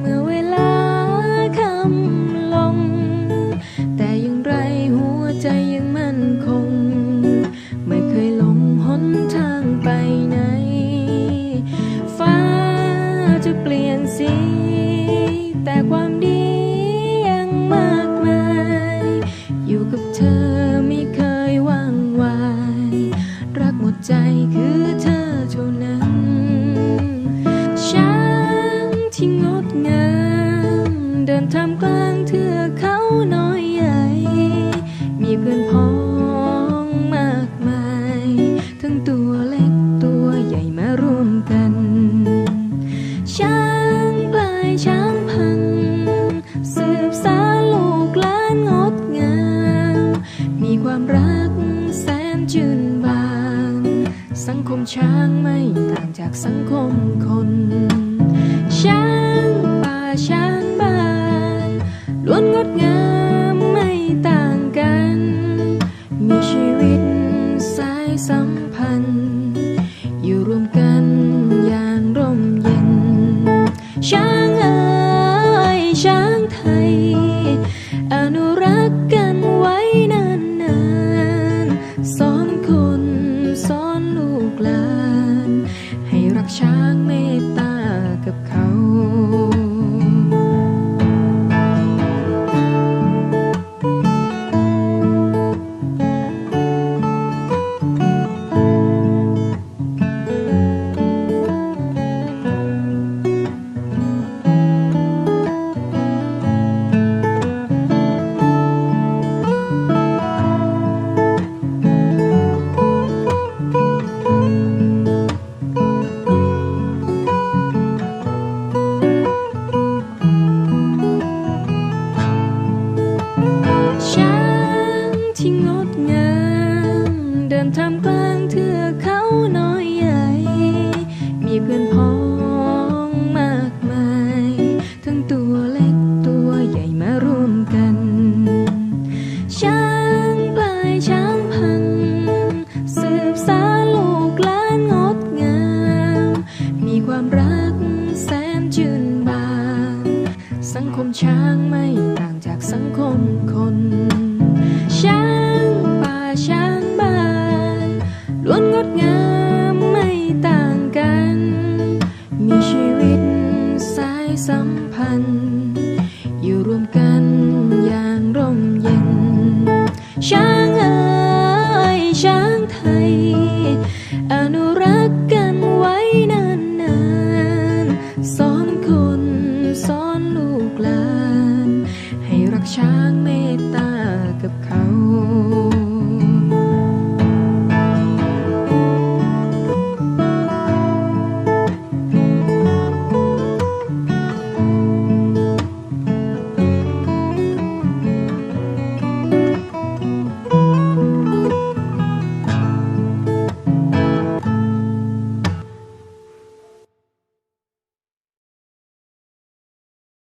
เมื่อเวลาคำลง แต่ยังไรหัวใจยังมั่นคง ไม่เคยหลงหนทางไปไหน ฟ้าจะเปลี่ยนสี แต่ความดี เดินทำกลางเทือเขาน้อยใหญ่ มีเพื่อนพ้องมากมาย ทั้งตัวเล็กตัวใหญ่มาร่วมกัน ช้างปลายช้างพังสืบสาลูกล้านงดงาม มีความรักแสนจืนบางสังคมช้างไม่ต่างจากสังคมคนากช้างเมตตากับเขา ช้างเมตตา